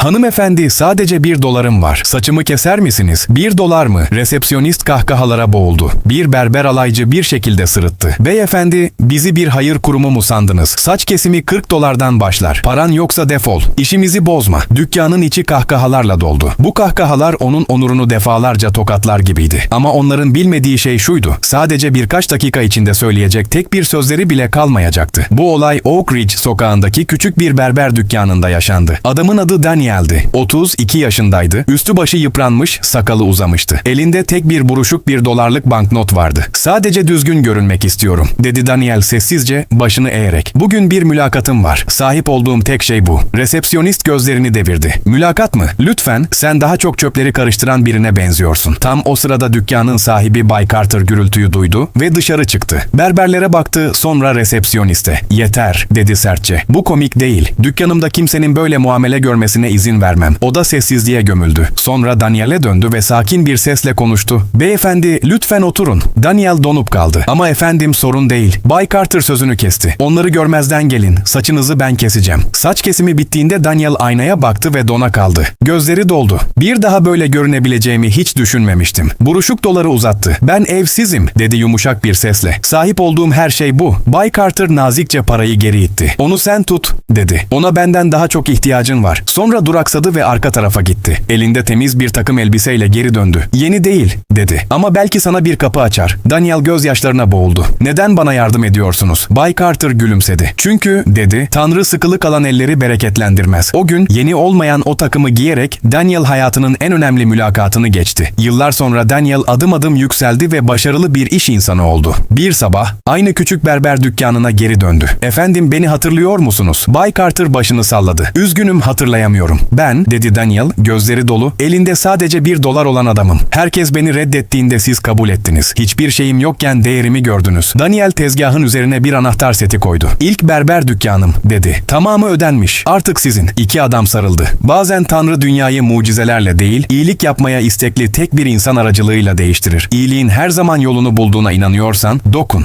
Hanımefendi sadece bir dolarım var. Saçımı keser misiniz? Bir dolar mı? Resepsiyonist kahkahalara boğuldu. Bir berber alaycı bir şekilde sırıttı. Beyefendi bizi bir hayır kurumu mu sandınız? Saç kesimi 40 dolardan başlar. Paran yoksa defol. İşimizi bozma. Dükkanın içi kahkahalarla doldu. Bu kahkahalar onun onurunu defalarca tokatlar gibiydi. Ama onların bilmediği şey şuydu. Sadece birkaç dakika içinde söyleyecek tek bir sözleri bile kalmayacaktı. Bu olay Oak Ridge sokağındaki küçük bir berber dükkanında yaşandı. Adamın adı Daniel'di. 32 yaşındaydı. Üstü başı yıpranmış, sakalı uzamıştı. Elinde tek bir buruşuk bir dolarlık banknot vardı. Sadece düzgün görünmek istiyorum, dedi Daniel sessizce, başını eğerek. Bugün bir mülakatım var. Sahip olduğum tek şey bu. Resepsiyonist gözlerini devirdi. Mülakat mı? Lütfen, sen daha çok çöpleri karıştıran birine benziyorsun. Tam o sırada dükkanın sahibi Bay Carter gürültüyü duydu ve dışarı çıktı. Berberlere baktı, sonra resepsiyoniste. Yeter, dedi sertçe. Bu komik değil. Dükkanımda kimsenin böyle muamele görmesine izin vermem. O da sessizliğe gömüldü. Sonra Daniel'e döndü ve sakin bir sesle konuştu. Beyefendi, lütfen oturun. Daniel donup kaldı. Ama efendim sorun değil. Bay Carter sözünü kesti. Onları görmezden gelin. Saçınızı ben keseceğim. Saç kesimi bittiğinde Daniel aynaya baktı ve dona kaldı. Gözleri doldu. Bir daha böyle görünebileceğimi hiç düşünmemiştim. Buruşuk doları uzattı. Ben evsizim, dedi yumuşak bir sesle. Sahip olduğum her şey bu. Bay Carter nazikçe parayı geri itti. Onu sen tut, dedi. Ona benden daha çok ihtiyacın var. Sonra duraksadı ve arka tarafa gitti. Elinde temiz bir takım elbiseyle geri döndü. Yeni değil, dedi. Ama belki sana bir kapı açar. Daniel gözyaşlarına boğuldu. Neden bana yardım ediyorsunuz? Bay Carter gülümsedi. Çünkü, dedi, Tanrı sıkılı kalan elleri bereketlendirmez. O gün yeni olmayan o takımı giyerek Daniel hayatının en önemli mülakatını geçti. Yıllar sonra Daniel adım adım yükseldi ve başarılı bir iş insanı oldu. Bir sabah aynı küçük berber dükkanına geri döndü. Efendim beni hatırlıyor musunuz? Bay Carter başını salladı. Üzgünüm hatırlayamıyorum. Ben, dedi Daniel, gözleri dolu, elinde sadece bir dolar olan adamım. Herkes beni reddettiğinde siz kabul ettiniz. Hiçbir şeyim yokken değerimi gördünüz. Daniel tezgahın üzerine bir anahtar seti koydu. İlk berber dükkanım, dedi. Tamamı ödenmiş. Artık sizin. İki adam sarıldı. Bazen Tanrı dünyayı mucizelerle değil, iyilik yapmaya istekli tek bir insan aracılığıyla değiştirir. İyiliğin her zaman yolunu bulduğuna inanıyorsan, dokun.